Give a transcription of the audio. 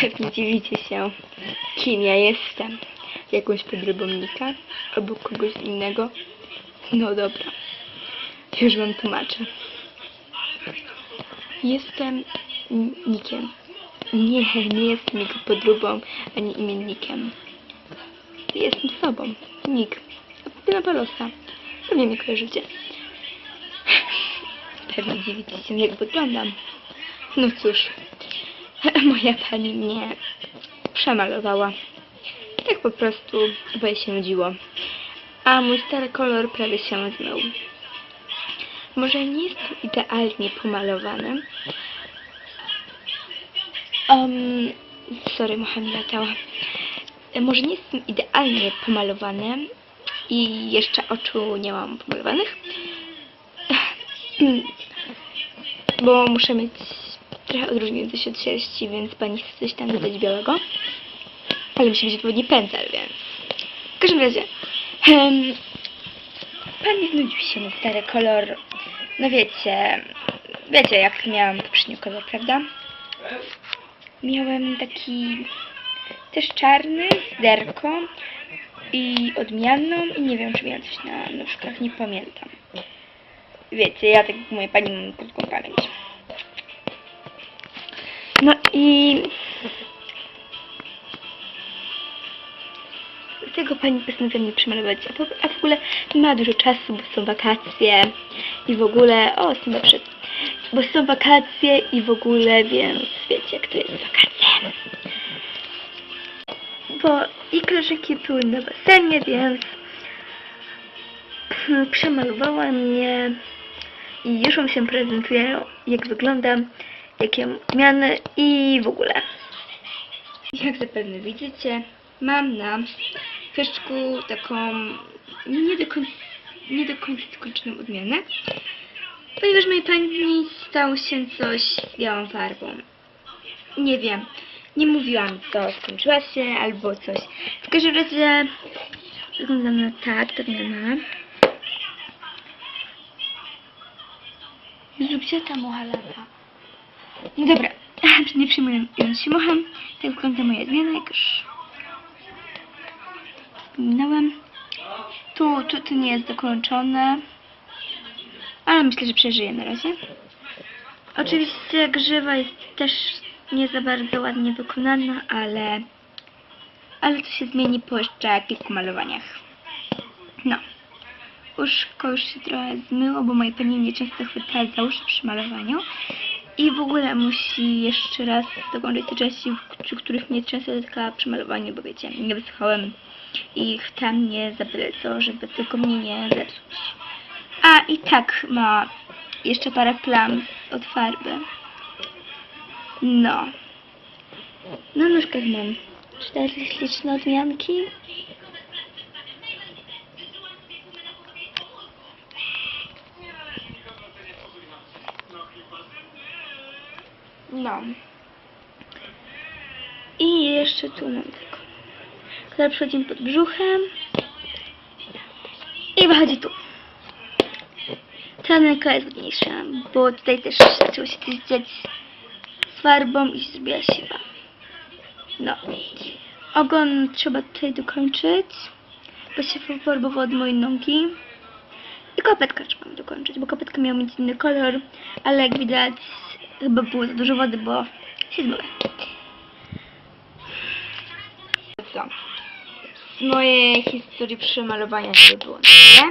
Pewnie dziwicie się, kim ja jestem. Jakąś podrobomnika albo kogoś innego. No dobra, już wam tłumaczę. Jestem nikiem. Nie, nie jestem jego podróbą ani imiennikiem. Jestem sobą. Nik. Papina Palosa. Pewnie mnie kojarzycie. Pewnie dziwicie się, jak wyglądam. No cóż, moja pani mnie przemalowała. Tak po prostu, jej się nudziło. A mój stary kolor prawie się zmył. Może nie jestem idealnie pomalowany. Um, sorry, mucha latała. Może nie jestem idealnie pomalowany i jeszcze oczu nie mam pomalowanych. Bo muszę mieć trochę odróżniające się od sierści, więc pani chce coś tam dodać białego. Ale musi być odpowiedni pędzel, więc... W każdym razie... em, pani znudził się na stary kolor. No wiecie... Wiecie, jak miałam poprzedni kolor, prawda? Miałem taki... Też czarny, z derką i odmianną i nie wiem, czy miałem coś na nóżkach, nie pamiętam. Wiecie, ja tak moja pani mam krótką pamięć. No i dlatego pani postanowiła mnie przemalować, a, a w ogóle nie ma dużo czasu, bo są wakacje i w ogóle, o, jestem lepszy, bo są wakacje i w ogóle, więc wiecie, jak to jest wakacje. Bo i koleżanki były na basenie, więc przemalowała mnie i już wam się prezentuję, jak wyglądam, jakie zmiany i w ogóle. Jak zapewne widzicie, mam na pyszczku taką nie do końca, nie skończoną odmianę, ponieważ mojej pani stało się coś z białą farbą. Nie wiem, nie mówiłam co, skończyła się albo coś. W każdym razie wygląda na tak, ta odmiana. Zróbcie ta mucha lata. No dobra, nie przyjmując się muchem, tak wygląda moja zmiana, jak już wspominałem. Tu, tu, tu nie jest dokończone, ale myślę, że przeżyję na razie. Oczywiście grzywa jest też nie za bardzo ładnie wykonana, ale, ale to się zmieni po jeszcze kilku malowaniach. No. Uszko już się trochę zmyło, bo moje pani mnie często chwytają za uszy przy malowaniu. I w ogóle musi jeszcze raz dokończyć te części, przy których mnie często dotyka przy malowaniu, bo wiecie, nie wysłuchałem i chce mnie za byle co, żeby tylko mnie nie zepsuć. A i tak ma jeszcze parę plam od farby. No. Na nóżkach mam cztery śliczne odmianki. No. I jeszcze tu mam taką. Która przechodzi pod brzuchem. I wychodzi tu. Ta ręka jest ładniejsza, bo tutaj też zaczęło się coś dziać z farbą i zrobiła siwa. No. Ogon trzeba tutaj dokończyć, bo się farbował od mojej nogi. Kopetka trzeba dokończyć, bo kopetka miała mieć inny kolor, ale jak widać chyba było za dużo wody, bo się zmyła. Co? Z mojej historii przemalowania nie było na tyle.